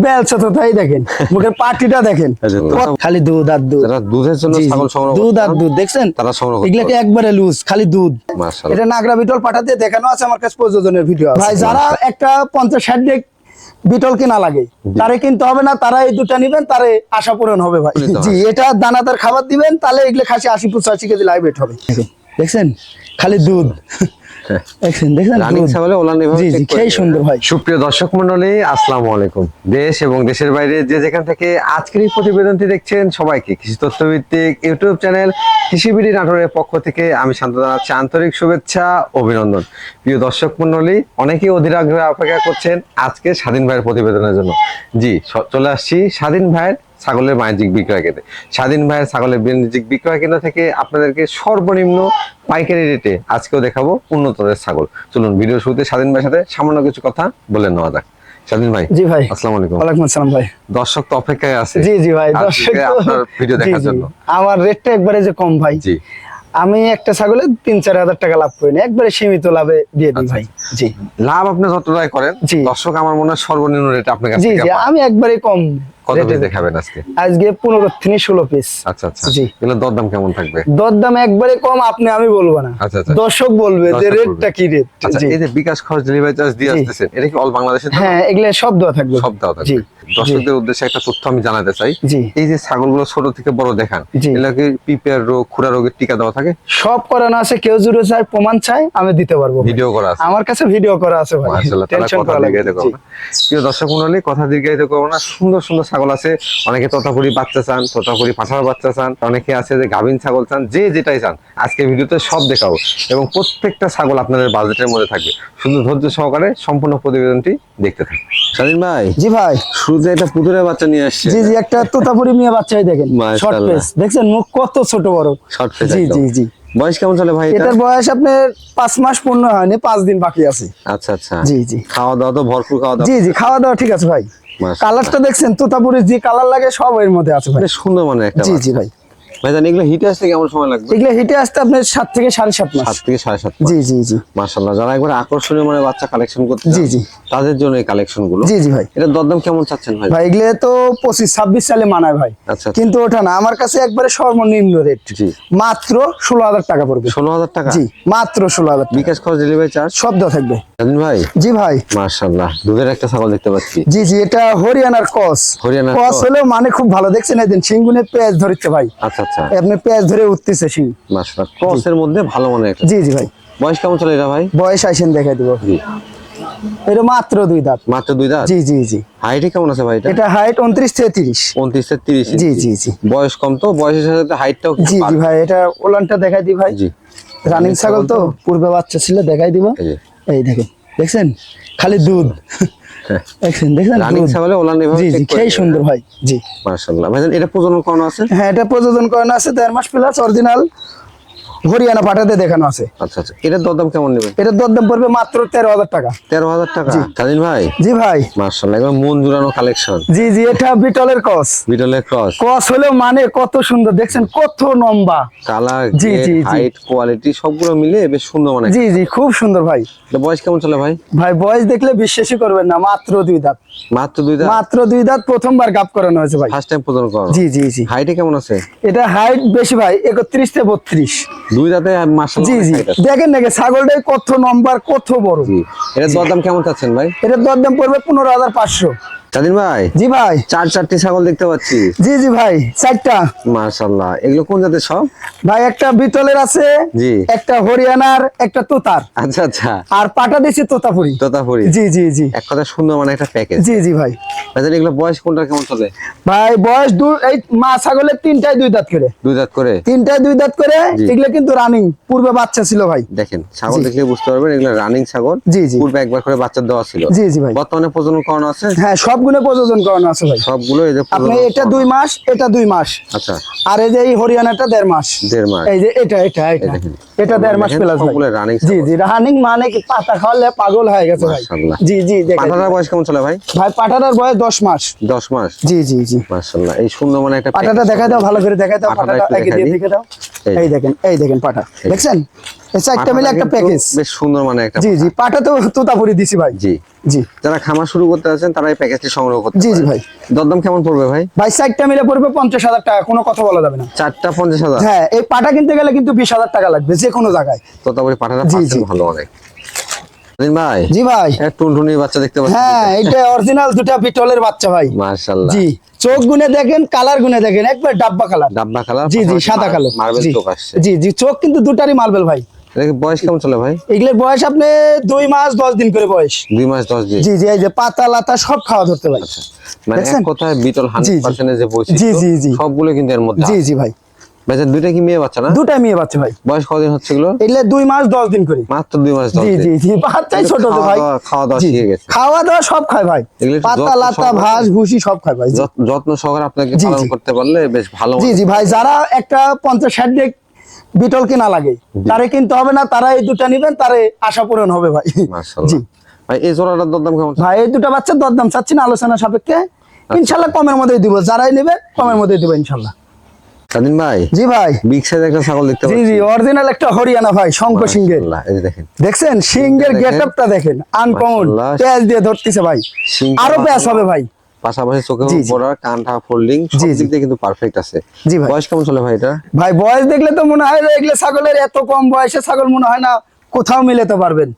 বেলছে তো তাই দেখেন। মুখের পাটিটা দেখেন। তো- কত- খালি দুধ আর দুধ। দুধের জন্য জি, জি। ছাগল সংগ্রহ দুধ আর দুধ দেখছেন? তারা সংগ্রহ এগুলাকে একবারে লুজ খালি দুধ। এটা নাগরা বিটল পাঠাতে দেখানো আছে আমার কাছে প্রযোজনের ভিডিও ভাই যারা একটা পঞ্চাশ ষাট ডেক বিটল কিনা লাগে তারে কিনতে হবে না তারা এই দুটা নিবেন তারে আশা পূরণ হবে ভাই। জি এটা দানাদার খাবার দিবেন তাহলে এগুলো খাসি আশি পঁচাশি কেজি লাইভ হবে। দেখছেন? খালি দুধ। দেখছেন দেখছেন রানিং ছাগলে ওলান জি জি খেয়ে সুন্দর ভাই সুপ্রিয় দর্শক মন্ডলী আসসালামু আলাইকুম। দেশ এবং দেশের বাইরে যে যেখান থেকে আজকের এই প্রতিবেদনটি দেখছেন সবাইকে কৃষি তথ্যভিত্তিক ইউটিউব চ্যানেল কৃষিবিড়ি নাটোরের পক্ষ থেকে আমি শান্ত জানাচ্ছি আন্তরিক শুভেচ্ছা অভিনন্দন। প্রিয় দর্শক মন্ডলী অনেকেই অধীর আগ্রহে অপেক্ষা করছেন আজকে স্বাধীন ভাইয়ের প্রতিবেদনের জন্য। জি চলে আসছি স্বাধীন ভাইয়ের ছাগলের বাণিজ্যিক বিক্রয় কেন্দ্রে। স্বাধীন ভাইয়ের ছাগলের বাণিজ্যিক বিক্রয় কেন্দ্র থেকে আপনাদেরকে সর্বনিম্ন পাইকারি রেটে আজকেও দেখাবো উন্নত ছাগল। চলুন ভিডিও শুরুতে স্বাধীন ভাইয়ের সাথে সামান্য কিছু কথা বলে নেওয়া যাক। স্বাধীন ভাই জি ভাই। আসসালামু আলাইকুম। ওয়ালাইকুম আসসালাম ভাই। দর্শক তো অপেক্ষায় আছে। জি জি ভাই দর্শক আপনার ভিডিও দেখার জন্য। আমার রেটটা একবারে যে কম ভাই। জি। আমি একটা ছাগলে তিন চার হাজার টাকা লাভ করি না একবারে সীমিত লাভে দিয়ে দিই আচ্ছা, ভাই। জি। লাভ আপনি যতটাই করেন। দর্শক আমার মনে হয় সর্বনিম্ন রেট আপনার কাছ জি জি আমি একবারে কম কত পিস দেখাবেন আজকে? আজকে পনেরো থেকে ষোলো পিস আচ্ছা আচ্ছা। জি। এগুলো দরদাম কেমন থাকবে? দরদাম একবারে কম আপনি আমি বলব না। আচ্ছা, আচ্ছা। দর্শক বলবে যে রেটটা কি রেট আচ্ছা এই যে বিকাশ খরচ ডেলিভারি চার্জ দিয়ে। আসতেছেন এটা কি অল বাংলাদেশের হ্যাঁ এগুলো সব দেওয়া থাকবে। সব দেওয়া জি। থাকবে। দর্শকদের উদ্দেশ্যে একটা তথ্য আমি জানাতে চাই। এই যে ছাগলগুলো ছোট থেকে বড় দেখান জি। এগুলোকে পিপিআর রোগ খুরা রোগের টিকা দেওয়া থাকে? সব করানো আছে কেউ জুড়ে চায় প্রমাণ চায় আমি দিতে পারব ভিডিও করা আছে। আমার কাছে ভিডিও করা আছে প্রিয় দর্শক মন্ডলী কথা দীর্ঘায়িত করব না। সুন্দর সুন্দর ছাগল আছে। অনেকে তথাপুরি বাচ্চা চান তথাপুরি পাঠার বাচ্চা চান। অনেকে আছে যে গাভিন ছাগল চান যে যেটাই চান। আজকে ভিডিওতে সব দেখাবো। এবং প্রত্যেকটা ছাগল আপনাদের বাজেটের মধ্যে থাকবে। শুধু ধৈর্য সহকারে সম্পূর্ণ প্রতিবেদনটি দেখতে থাকুন ভাই? জি ভাই। শুরুতে একটা পুতুলের বাচ্চা নিয়ে আসছে। জি জি একটা তোতাপুরি মিয়া বাচ্চাই দেখেন। শর্ট পেস দেখছেন? মুখ কত ছোট বড়। শর্ট জি জি জি। বয়স কেমন চলে ভাই এটার? বয়স আপনার পাঁচ মাস পূর্ণ হয়নি পাঁচ দিন বাকি আছে। আচ্ছা আচ্ছা। জি, জি। খাওয়া দাওয়া তো ভরপুর খাওয়া দাওয়া জি জি খাওয়া দাওয়া ঠিক আছে ভাই। কালারটা দেখছেন? তোতাপুরি যে কালার লাগে সব এর মধ্যে আছে ভাই। সুন্দর মানে একটা জি জি ভাই। ভাই এগুলো হিটে আসতে কেমন সময় লাগবে? এগুলো হিটে আসতে আপনার সাত থেকে সাড়ে সাত মাস। সাত থেকে সাড়ে সাত জি জি জি। মার্শাল্লাহ যারা একবার আকর্ষণীয় মানে বাচ্চা কালেকশন করতে জি, জি। তাদের জন্য এই কালেকশনগুলো জি জি ভাই। এটা দরদাম কেমন চাচ্ছেন ভাই? ভাই এগুলো তো পঁচিশ ছাব্বিশ সালে মানায় ভাই। আচ্ছা আচ্ছা। কিন্তু ওটা না আমার কাছে একবারে সর্বনিম্ন রেট জি। মাত্র ষোলো হাজার টাকা পড়বে। ষোলো হাজার টাকা? জি মাত্র ষোলো হাজার বিকাশ খরচ ডেলিভারি চার্জ সব দেওয়া থাকবে। ভাই? জি ভাই। মার্শাল্লাহ দুধের একটা ছাগল দেখতে পাচ্ছি। জি জি এটা হরিয়ানার কস। হরিয়ানার কস। হলেও মানে খুব ভালো। দেখছেন একদিন সিংগুনে পেঁয়াজ ধরছে ভাই। আচ্ছা আচ্ছা। আপনি পেঁয়াজ ধরে উঠতেছে সিং ক্রসের মধ্যে ভালো মানে একটা জি জি ভাই। বয়স কেমন চলে এটা ভাই? বয়স আইসেন দেখাই দিব। জি। এটা মাত্র দুই দাঁত। মাত্র দুই দাঁত? জি জি জি। হাইটে কেমন আছে ভাই এটা? এটা হাইট উনত্রিশ থেকে তিরিশ। উনত্রিশ থেকে তিরিশ জি জি জি। বয়স কম তো বয়সের সাথে হাইটটাও জি জি ভাই এটা ওলানটা দেখাই দি ভাই। জি। রানিং ছাগল তো পূর্বে বাচ্চা ছিল দেখাই দিব। এই দেখেন। দেখছেন? খালি দুধ। দেখছেন? দেখছেন? রানিং দুধ। ছাগলে ওলান জি জি খেয়ে সুন্দর জি। এটা প্রজনন করানো আছে? হ্যাঁ এটা প্রজনন করানো আছে দেড় মাস প্লাস অরিজিনাল হরিয়ানা পাঠাতে দেখানো আছে। আচ্ছা আচ্ছা। এটার দরদাম কেমন নেবেন? এটার দরদাম পড়বে মাত্র তেরো হাজার টাকা। তেরো হাজার টাকা? ভাই? জি ভাই। মার্শাল্লাহ একবার মন জুড়ানো কালেকশন জি জি এটা বিটলের কস বিটলের ক্রস কস হলেও মানে কত সুন্দর দেখছেন কত লম্বা। কালার জি, জি। হাইট কোয়ালিটি সবগুলো মিলে বেশ সুন্দর মানে। জি জি খুব সুন্দর ভাই। বয়স কেমন চলে ভাই? ভাই বয়স দেখলে বিশ্বাসই করবেন না মাত্র দুই দাঁত। মাত্র দুই দাঁত? মাত্র দুই দাঁত প্রথমবার গাপ করানো হয়েছে ভাই। ফার্স্ট টাইম প্রজনন করানো? জি জি জি। হাইটে কেমন আছে? এটা হাইট বেশি ভাই একত্রিশ থেকে বত্রিশ। ছাগলটা কত নম্বর কত বড়। এটার দরদাম কেমন থাকছেন ভাই? এটার দরদাম পড়বে পনেরো হাজার পাঁচশো। চাঁদিন ভাই? জি ভাই। চার চারটি ছাগল দেখতে পাচ্ছি। জি জি ভাই চারটা। এগুলো কোন জাতের সব? ভাই একটা বিতলের আছে জি। একটা হরিয়ানার একটা তোতার। আচ্ছা আচ্ছা। আর পাটা দিয়েছে তোতাপুরি। তোতাপুরি? জি জি জি। এক কথা মানে একটা প্যাকেজ জি জি ভাই। ভাই এগুলো বয়স কোনটা কেমন চলে? ভাই বয়স দু এই মা ছাগলের তিনটাই দুই দাঁত করে। দুই দাঁত করে? তিনটাই দুই দাঁত করে এগুলো কিন্তু রানিং পূর্বে বাচ্চা ছিল ভাই। দেখেন ছাগল দেখলে বুঝতে পারবেন এগুলো রানিং ছাগল। জি জি। পূর্বে একবার করে বাচ্চা দেওয়া ছিল। জি জি ভাই। বর্তমানে প্রজনন করানো আছে? হ্যাঁ সব সবগুলো প্রযোজন করানো আছে ভাই। সবগুলো এই যে আপনি এটা দুই মাস এটা দুই মাস। আচ্ছা। আর এই যে এই হরিয়ানাটা দেড় মাস। দেড় মাস। এই যে এটা এটা এটা। এটা দেড় মাস প্লাস সবগুলো running জি জি রানিং মানে কি পাতা খাওয়ালে পাগল হয়ে গেছে ভাই। মাশাআল্লাহ। জি জি দেখেন। পাঠাটার বয়স কেমন চলে ভাই? ভাই পাটাটার বয়স দশ মাস। দশ মাস। জি জি জি। মাশাল্লাহ এই সুন্দর মানে একটা পাটাটা package দেখা দাও ভালো করে দেখা দাও পাটাটা একে দিয়ে দেখে দাও। এই। দেখেন এই দেখেন পাটা। দেখছেন? চারটা মিলে একটা প্যাকেজ বেশ সুন্দর মানে একটা জি জি পাটা। তো তোতাপুরি দিছি ভাই। জি। জি। যারা খামার শুরু করতে আছেন তারা এই প্যাকেজটি সংগ্রহ করতে জি, জি ভাই। দরদাম কেমন পড়বে ভাই? ভাই চারটা মিলে পড়বে পঞ্চাশ হাজার টাকা কোনো কথা বলা যাবে না। চারটা পঞ্চাশ হাজার? হ্যাঁ এই পাটা কিনতে গেলে কিন্তু বিশ হাজার টাকা লাগবে যে কোনো জায়গায়। তো তারপরে পাঠাটা জি, জি। ভালো অনেক। ভাই? জি ভাই। এক বাচ্চা দেখতে পাচ্ছি। হ্যাঁ এটা অরিজিনাল দুটা বিটলের বাচ্চা ভাই। মার্শাল্লাহ জি চোখ গুনে দেখেন কালার গুনে দেখেন একবার ডাব্বা কালার ডাব্বা কালার জি জি সাদা কালো মার্বেল চোখ আসছে। জি জি চোখ কিন্তু দুটারই মার্বেল ভাই। বয়স কেমন চলে ভাই? এগুলোর বয়স আপনি দুই মাস দশ দিন করে বয়স। দুই মাস দশ দিন। জি জি এই যে পাতা লাতা সব খাওয়া ধরতে ভাই। মানে এক দেখছেন? কথায় বিটল হান্ড্রেড জি। পার্সেন্টের যে বৈশিষ্ট্য জি, জি, জি। সবগুলো কিন্তু এর মধ্যে জি জি ভাই। ভাইজান দুইটা কি মেয়ে বাচ্চা না? দুটাই মেয়ে বাচ্চা ভাই। বয়স কদিন হচ্ছে এগুলো? এগুলো দুই মাস দশ দিন করে। মাত্র দুই মাস জি জি জি বাচ্চাই ছোট তো ভাই। খাওয়া দাওয়া শিখে গেছে। খাওয়া দাওয়া সব খায় ভাই। পাতা লাতা ঘাস ভুসি সব খায় ভাই যত্ন সহকারে আপনাকে পালন করতে পারলে বেশ ভালো জি জি ভাই যারা একটা পঞ্চাশ ষাট ডেক বিটল কেনা লাগে তারে কিনতে হবে না তারা এই দুটা নিবেন তারে আশা পূরণ হবে ভাই। জি। ভাই এই জোড়াটার দরদাম কেমন? ভাই এই দুটা বাচ্চার দরদাম চাচ্ছি না আলোচনা সাপেক্ষে। ইনশাল্লাহ কমের মধ্যেই দিব যারাই নেবে কমের মধ্যেই দিব ইনশাল্লাহ। স্বাধীন ভাই? জি ভাই। বিগ সাইজ একটা ছাগল দেখতে জি পাচ্ছি। জি অরিজিনাল একটা হরিয়ানা ভাই শঙ্খ সিংহের। এই দেখেন। দেখছেন? সিংহের দেখেন। গেট আপটা দেখেন আনকমন মাশাআল্লাহ। দিয়ে ধরতেছে ভাই। আরও পেঁয়াজ হবে ভাই। পাশাপাশি চোখে। পড়ার কানটা ফোল্ডিং সব। দিক দিয়ে কিন্তু পারফেক্ট আছে। জি ভাই। বয়স কেমন চলে ভাই এটা? ভাই বয়স দেখলে তো মনে হয় এগুলো ছাগলের এত কম বয়সে ছাগল মনে হয় না কোথাও মিলাতে পারবেন।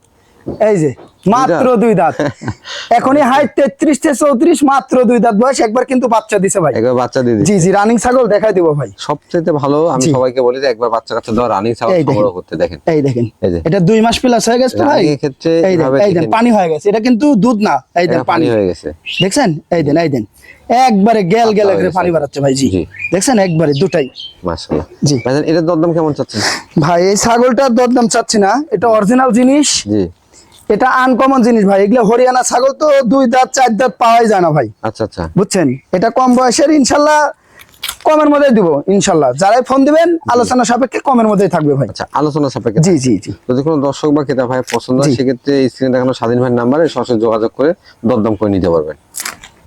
এই যে মাত্র দুই দাঁত। এখনই হাইট তেত্রিশ থেকে চৌত্রিশ মাত্র দুই দাঁত। বয়স একবার কিন্তু বাচ্চা দিছে ভাই। একবার বাচ্চা দিয়ে জি জি রানিং ছাগল দেখাই দিব ভাই। সবচেয়ে ভালো আমি সবাইকে বলি যে একবার বাচ্চা কাচ্চা দেওয়া রানিং ছাগল সংগ্রহ করতে দেখেন। এই দেখেন। এই। এটা দুই মাস প্লাস হয়ে গেছে তো ভাই। এর ক্ষেত্রে এই এই দেখেন। পানি হয়ে গেছে। এটা কিন্তু দুধ না। এই দেন পানি। হয়ে গেছে। দেখছেন? এই দেন এই দেন। একবারে গেল গেল করে পানি বাড়াচ্ছে ভাই জি। দেখছেন? একবারে দুটাই। মাশাআল্লাহ। জি। ভাইজান এটার দরদাম কেমন চাচ্ছেন? ভাই এই ছাগলটার দরদাম চাচ্ছি না। এটা অরিজিনাল জিনিস। জি। এটা আনকমন জিনিস ভাই এগুলো হরিয়ানা ছাগল তো দুই দাঁত চার দাঁত পাওয়াই যায় না ভাই। আচ্ছা আচ্ছা। বুঝছেন? এটা কম বয়সের ইনশাল্লাহ কমের মধ্যে দিব ইনশাল্লাহ। যারাই ফোন দিবেন আলোচনা সাপেক্ষে কমের মধ্যেই থাকবে ভাই। আচ্ছা আলোচনা সাপেক্ষে জি জি জি। যদি কোনো দর্শক বা ক্রেতা ভাই পছন্দ হয় সেক্ষেত্রে স্ক্রিনে দেখানো স্বাধীন ভাইয়ের নাম্বারে সরাসরি যোগাযোগ করে দরদাম করে নিতে পারবেন।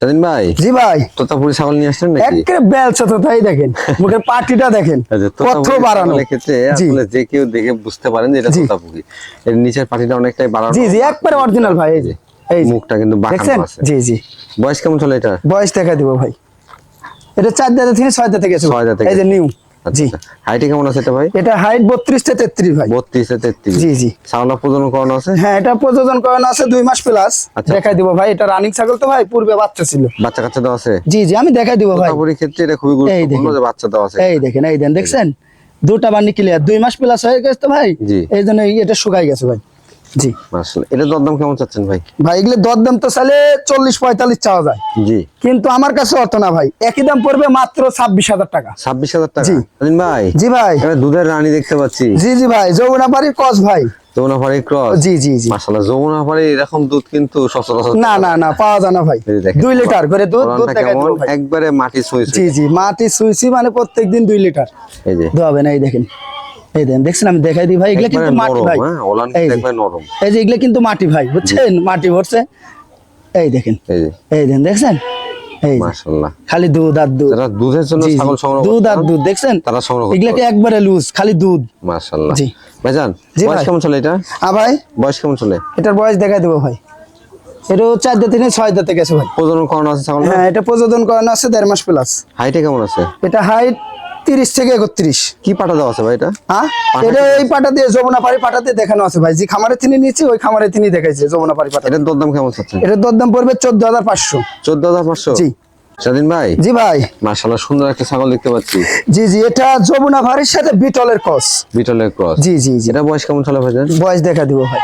স্বাধীন ভাই? জি ভাই। তোতাপুরি ছাগল নিয়ে আসছেন নাকি? একেবারে বেলছে তো তাই দেখেন মুখের পাটিটা দেখেন কত বাড়ানো। ক্ষেত্রে আসলে যে কেউ দেখে বুঝতে পারেন যে এটা জি। তোতাপুরি। এর নিচের পাটিটা অনেকটাই বাড়ানো জি জি একবারে অরিজিনাল ভাই এই যে এই মুখটা কিন্তু বাঁকানো আছে। জি জি। বয়স কেমন চলে এটা? বয়স দেখা দিব ভাই। এটা চার দাদা থেকে ছয় দাদা থেকে ছয় এই যে নিউ জি। হাইটে কেমন আছে এটা ভাই? এটা হাইট বত্রিশ থেকে তেত্রিশ ভাই। বত্রিশ তেত্রিশ। জি, জি। ছাগলা প্রজনন করানো আছে? হ্যাঁ এটা প্রযোজন করানো আছে দুই মাস প্লাস আচ্ছা। দেখাই দিব ভাই এটা রানিং ছাগল তো ভাই পূর্বে বাচ্চা ছিল। বাচ্চা কাচ্চা আছে? জি জি আমি দেখাই দিব ভাই। ক্ষেত্রে এটা খুবই এই গুরুত্বপূর্ণ যে বাচ্চা দাও আছে। এই দেখেন এই দেন দেখছেন? দুটা বান্নি ক্লিয়ার দুই মাস প্লাস হয়ে গেছে তো ভাই। জি। এই জন্য এটা শুকাই গেছে ভাই। জি। মাশাআল্লাহ। এটা দরদাম কেমন চাচ্ছেন ভাই? ভাই এগুলো দরদাম তো চাইলে চল্লিশ পঁয়তাল্লিশ চাওয়া যায়। জি। কিন্তু আমার কাছে অত না ভাই একই দাম পড়বে মাত্র ছাব্বিশ হাজার টাকা। ছাব্বিশ হাজার টাকা? জি। ভাই জি ভাই। দুধের রানী দেখতে পাচ্ছি। জি জি ভাই কস ভাই। যমুনাপাড়ি ক্রস? জি জি জি। মাশাআল্লাহ যমুনাপাড়ি এরকম দুধ কিন্তু সচরাচর না না না পাওয়া যায় না ভাই। এই যে দেখেন। দুই লিটার করে দুধ দুধ দেখাই একবারে মাটি ছুঁই জি জি মাটি সুইসি মানে প্রত্যেক দিন দুই লিটার। এই যে। না এই দেখেন। এই দেন দেখছেন আমি দেখাই দিই ভাই এগুলো কিন্তু মাটি ভাই। হ্যাঁ এই যে, এগুলো কিন্তু মাটি ভাই বুঝছেন? মাটি ভরছে। এই দেখেন। এই দেন দেখছেন? এই খালি দুধ আর দুধ। যারা দুধের জন্য জি, জি, ছাগল সংগ্রহ দুধ আর দুধ দেখছেন? তারা সংগ্রহ এগুলোকে। একবারে লুজ খালি দুধ। মাশাআল্লাহ। জি। ভাইজান বয়স কেমন চলে এটা? আ ভাই? বয়স কেমন চলে? এটার বয়স দেখাই দেবো ভাই। এটা চার দাঁতে থেকে ছয় দাঁতে গেছে ভাই। প্রজনন করানো আছে ছাগল হ্যাঁ এটা প্রযোজন করানো আছে দেড় মাস প্লাস হাইটে কেমন আছে? এটা হাইট তিরিশ থেকে একত্রিশ। কি পাটা দেওয়া আছে ভাই এটা? হ্যাঁ? এটা এই পাটা দিয়ে যমুনা পাড়ি পাটা দেখানো আছে ভাই। যে খামারে তিনি নিয়েছি ওই খামারে তিনি দেখাইছে যমুনা পাড়ি পাটা এটার দরদাম কেমন চাচ্ছেন? এটার দরদাম পড়বে চোদ্দ হাজার পাঁচশো। চোদ্দ হাজার পাঁচশো? জি। স্বাধীন ভাই? জি ভাই। মাশাআল্লাহ সুন্দর একটা ছাগল দেখতে পাচ্ছি। জি জি এটা যমুনা সাথে বিটলের কস বিটলের ক্রস? জি জি জি। এটা বয়স কেমন চলে বয়স দেখা দিব ভাই।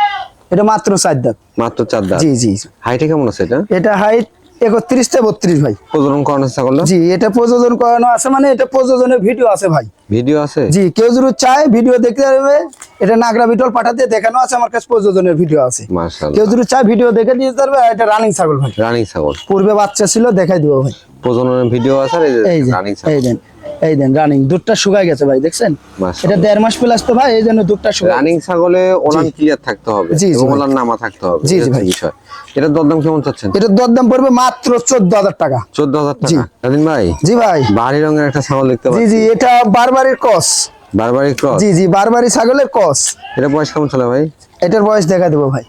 এটা মাত্র চার দাঁত। মাত্র চার দাঁত? জি জি। হাইটে কেমন আছে এটা? এটা হাইট একত্রিশ থেকে বত্রিশ ভাই। প্রজনন করানো ছাগলটা জি এটা প্রযোজন করানো আছে মানে এটা প্রযোজনের ভিডিও আছে ভাই। ভিডিও আছে? জি কেউ যদি চায় ভিডিও দেখতে পারবে এটা নাগরা বিটল পাঠাতে দেখানো আছে আমার কাছে প্রযোজনের ভিডিও আছে। কেউ যদি চায় ভিডিও দেখে নিয়ে পারবে এটা রানিং ছাগল ভাই। রানিং ছাগল। পূর্বে বাচ্চা ছিল দেখাই দিব ভাই। প্রজননের ভিডিও আছে এই যে রানিং ছাগল। এই এই দেন রানিং দুধটা শুকাই গেছে ভাই দেখছেন? এটা দেড় মাস প্লাস তো ভাই এই জন্য দুধটা শুকাই রানিং ছাগলে ওলান ক্লিয়ার থাকতে হবে জি, জি এবং ওলান নামা থাকতে হবে জি, জি ভাই। বিষয়। এটার দরদাম কেমন চাচ্ছেন? এটার দরদাম পড়বে মাত্র চোদ্দ হাজার টাকা। চোদ্দ হাজার জি। টাকা। স্বাধীন ভাই জি ভাই। বাহারি রঙের একটা ছাগল দেখতে পাচ্ছি জি এটা বারবারের কস বারবারই ক্রস জি জি বারবারি ছাগলের কস এটা বয়স কেমন চলে ভাই? এটার বয়স দেখা দেবো ভাই।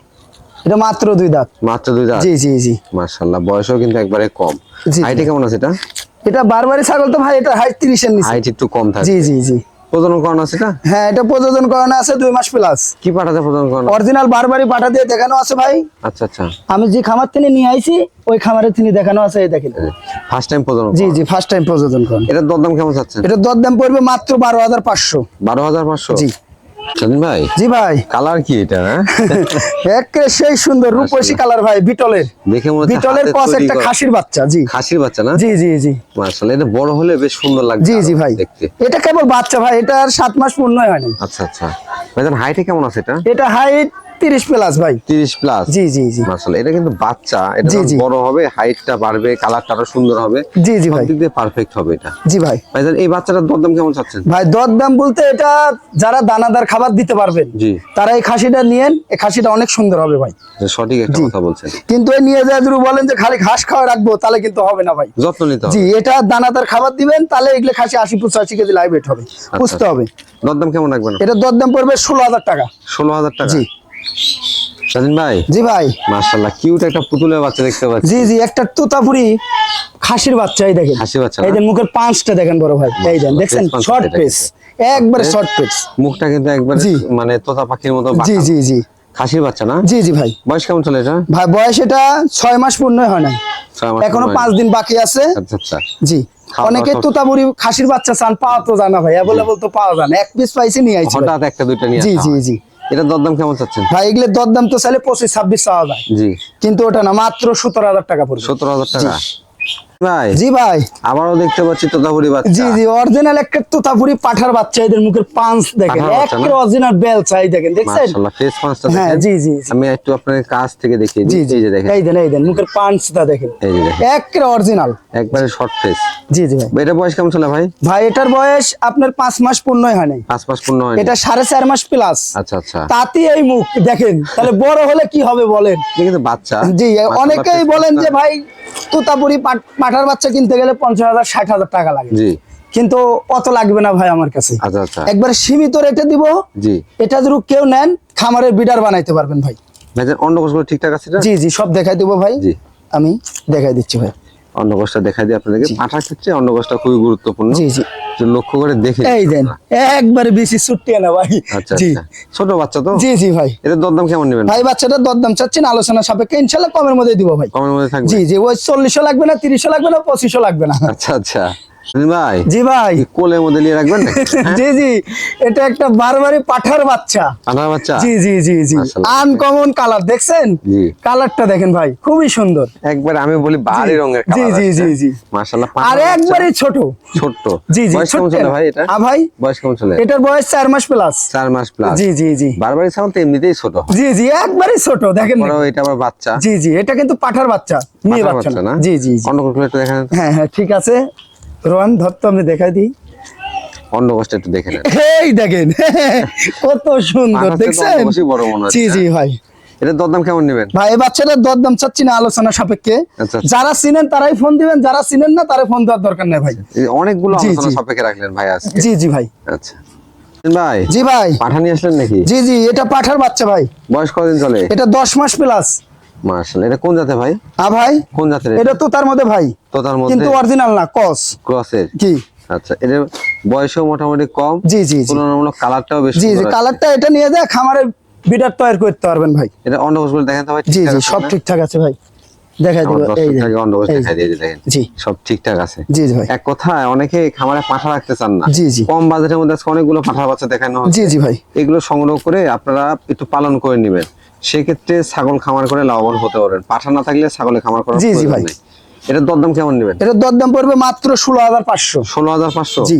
এটা মাত্র দুই দাঁত। মাত্র দুই দাঁত? জি জি জি। মার্শাল্লাহ বয়সও কিন্তু একবারে কম। জি। হাইটে কেমন আছে এটা? এটা বারবারি ছাগল তো ভাই এটা হাইট তিরিশের নিচে। হাইট একটু কম থাকে। জি জি জি। প্রজনন করানো আছে এটা? হ্যাঁ এটা প্রযোজন করানো আছে দুই মাস প্লাস কি পাঠাতে প্রজনন করানো? অরিজিনাল বারবারি পাঠা দিয়ে দেখানো আছে ভাই। আচ্ছা আচ্ছা। আমি যে খামার থেকে নিয়ে আইছি ওই খামারের তিনি দেখানো আছে এই দেখেন। ফার্স্ট টাইম প্রজনন জি জি ফার্স্ট টাইম প্রযোজন করেন। এটার দরদাম কেমন যাচ্ছে এটা দরদাম পড়বে মাত্র বারো হাজার পাঁচশো। বারো হাজার পাঁচশো? জি। ভাই? জি ভাই। কালার কি এটা হ্যাঁ? একে সেই সুন্দর রূপসী কালার ভাই বিটলের। দেখে মনে বিটলের একটা। খাসির বাচ্চা জি। খাসির বাচ্চা না? জি জি জি। এটা বড় হলে বেশ সুন্দর লাগবে জি জি ভাই। দেখতে। এটা কেবল বাচ্চা ভাই এটা আর সাত মাস পূর্ণই হয়নি আচ্ছা আচ্ছা। ভাইজান হাইটে কেমন আছে এটা? এটা হাইট তিরিশ প্লাস ভাই। তিরিশ প্লাস জি জি জি। মার্শাল্লাহ এটা কিন্তু বাচ্চা এটা। বড় হবে হাইটটা বাড়বে কালারটা আরও সুন্দর হবে। জি জি ভাই। দিয়ে পারফেক্ট হবে এটা। জি ভাই। ভাইজান এই বাচ্চাটার দরদাম কেমন চাচ্ছেন? ভাই দরদাম বলতে এটা যারা দানাদার খাবার দিতে পারবেন জি। তারা এই খাসিটা নিয়েন এই খাসিটা অনেক সুন্দর হবে ভাই। সঠিক একটা কথা বলছেন। কিন্তু এই নিয়ে যদি বলেন যে খালি ঘাস খাওয়া রাখব তাহলে কিন্তু হবে না ভাই। যত্ন নিতে হবে। জি এটা দানাদার খাবার দিবেন তাহলে এগুলো খাসি আশি পঁচাশি কেজি লাইভ হবে। আচ্ছা। বুঝতে হবে। দরদাম কেমন রাখবেন? এটা দরদাম পড়বে ষোলো হাজার টাকা। ষোলো হাজার টাকা? জি। স্বাধীন ভাই? জি ভাই। মার্শাল্লাহ কিউট একটা পুতুলের বাচ্চা দেখতে পাচ্ছি। জি জি একটা তোতাপুরি খাসির বাচ্চা এই দেখেন। খাসি বাচ্চা এই দেন মুখের পাঁচটা দেখেন বড় ভাই। এই দেন দেখছেন? শর্ট পেস একবারে শর্ট পেস মুখটা কিন্তু একবার। মানে তোতা পাখির মতো জি জি জি। খাসির বাচ্চা না? জি জি ভাই। বয়স কেমন চলে এটা? ভাই বয়স এটা ছয় মাস পূর্ণ হয় মাস এখনও। পাঁচ দিন বাকি আছে। আচ্ছা আচ্ছা। জি। অনেকে তোতাপুরি খাসির বাচ্চা চান পাওয়া তো জানা ভাই। অ্যাভেলেবল তো পাওয়া যায় না। এক পিস পাইছি নিয়ে আইছি। হঠাৎ একটা দুইটা নিয়ে জি জি জি। এটার দরদাম কেমন চাচ্ছেন? ভাই এগুলো দরদাম তো চাইলে পঁচিশ ছাব্বিশ চাওয়া যায়। জি। কিন্তু ওটা না মাত্র সতেরো হাজার টাকা পড়বে। সতেরো হাজার টাকা? ভাই? জি ভাই। আবারও দেখতে পাচ্ছি তোতাপুরি বাচ্চা। জি জি অরিজিনাল একটা তোতাপুরি পাঠার বাচ্চা এদের মুখের পাঁচ দেখেন। পাঁঠার বাচ্চা না? একটা অরিজিনাল বেল চাই দেখেন দেখছেন? মাশাআল্লাহ ফেস পাঁচটা হ্যাঁ জি জি জি। আমি একটু আপনার কাছ থেকে দেখিয়ে দিই। জি। এই দেখেন। এই দেন এই দেন মুখের পাঁচটা দেখেন। এই দেখেন। একটা অরিজিনাল একবারে শর্ট ফেস জি জি ভাই। এটা বয়স কেমন ছিল ভাই? ভাই এটার বয়স আপনার পাঁচ মাস পূর্ণই হয় নাই। মাস পূর্ণ হয়নি। এটা সাড়ে চার মাস প্লাস আচ্ছা আচ্ছা। তাতে এই মুখ দেখেন তাহলে বড় হলে কি হবে বলেন? বাচ্চা। জি অনেকেই বলেন যে ভাই তুতাপুরি পাট- পাঠার বাচ্চা কিনতে গেলে পঞ্চাশ হাজার ষাট হাজার টাকা লাগে। কিন্তু অত লাগবে না ভাই আমার কাছে। আচ্ছা আচ্ছা। সীমিত রেটে দিব এটা যদি কেউ নেন খামারের বিডার বানাইতে পারবেন ভাই। অন্য কোষগুলো ঠিকঠাক আছে জি জি সব দেখাই দিব ভাই। জি। আমি দেখাই দিচ্ছি ভাই। অন্নকোষটা দেখাই দিই আপনাদেরকে। মাঠার পাঠার ক্ষেত্রে অন্নকোষটা খুবই গুরুত্বপূর্ণ। জি জি। লক্ষ্য করে দেখে এই দেন একবারে বেশি ছুটিয়ে না ভাই। আচ্ছা জি। আচ্ছা। ছোট বাচ্চা তো? জি জি ভাই। এটা দরদাম কেমন নেবেন? ভাই বাচ্চাটার দরদাম চাচ্ছেন আলোচনা সাপেক্ষে ইনশাআল্লাহ কমের মধ্যে দিব ভাই। কমের মধ্যে থাকবে? জি জি ওই চল্লিশও লাগবে না তিরিশও লাগবে না পঁচিশও লাগবে না। আচ্ছা আচ্ছা। ভাই। জি ভাই। কোলের মধ্যে নিয়ে রাখবেন জি জি। এটা একটা বারবারি পাঠার বাচ্চা। পাঠার বাচ্চা? জি জি জি জি। আনকমন কালার দেখছেন? কালারটা দেখেন ভাই। খুবই সুন্দর। একবার আমি বলি বাহারি রঙের জি, জি, জি, জি। মাশাআল্লাহ আর একবারে ছোট। ছোট্ট। জি জি বয়স কেমন ছোট্ট। চলে ভাই এটা? আ ভাই? বয়স কেমন চলে? এটার বয়স চার মাস প্লাস চার মাস প্লাস জি জি জি। এমনিতেই ছোট? জি জি একবারে ছোট দেখেন। বড় এটা আবার বাচ্চা? জি জি এটা কিন্তু পাঠার বাচ্চা মেয়ে বাচ্চা না। জি জি হ্যাঁ হ্যাঁ ঠিক আছে। রোহন ধরতো আমি দেখাই দিই। অন্নকোষটা একটু দেখে নেন। এই দেখেন কত সুন্দর দেখছেন? জি জি ভাই। এটার দরদাম কেমন নেবেন? ভাই এই বাচ্চাটার দরদাম চাচ্ছি না আলোচনা সাপেক্ষে। আচ্ছা, আচ্ছা। যারা চিনেন তারাই ফোন দিবেন যারা চিনেন না তারা ফোন দেওয়ার দরকার নেই ভাই। অনেকগুলো জি, আলোচনা জি। সাপেক্ষে রাখলেন ভাই আজকে। জি জি ভাই। আচ্ছা। ভাই জি ভাই। পাঠা নিয়ে আসলেন নাকি? জি জি এটা পাঠার বাচ্চা ভাই। বয়স কদিন চলে? এটা দশ মাস প্লাস মার্শাল এটা কোন জাতে ভাই? আ ভাই? কোন জাতের এটা? তো তার মধ্যে ভাই। তো তার মধ্যে? কিন্তু অরিজিনাল না কস ক্রসের কি আচ্ছা এর বয়সও মোটামুটি কম? জি জি তুলনামূলক কালারটাও বেশ জি জি কালারটা এটা নিয়ে যায় বিডার তৈরি করতে পারবেন ভাই। এটা অন্ডকোষগুলো দেখেন তো ভাই জি জি সব ঠিকঠাক আছে ভাই। দেখাই আমার এই যে, অন্ডকোষ দেখাই দিয়ে দেখেন। জি। সব ঠিকঠাক আছে। জি জি ভাই। এক কথায় অনেকে খামারে পাঠা রাখতে চান না। জি, জি। কম বাজেটের মধ্যে আজকে অনেকগুলো বাচ্চা দেখানো জি জি ভাই। এগুলো সংগ্রহ করে আপনারা একটু পালন করে নেবেন। সেক্ষেত্রে ছাগল খামার করে লাভবান হতে পারেন পাঠা না থাকলে ছাগলে খামার করে জি, জি ভাই। এটার দরদাম কেমন নেবেন? এটার দরদাম পড়বে মাত্র ষোলো হাজার পাঁচশো। ষোলো হাজার পাঁচশো? জি।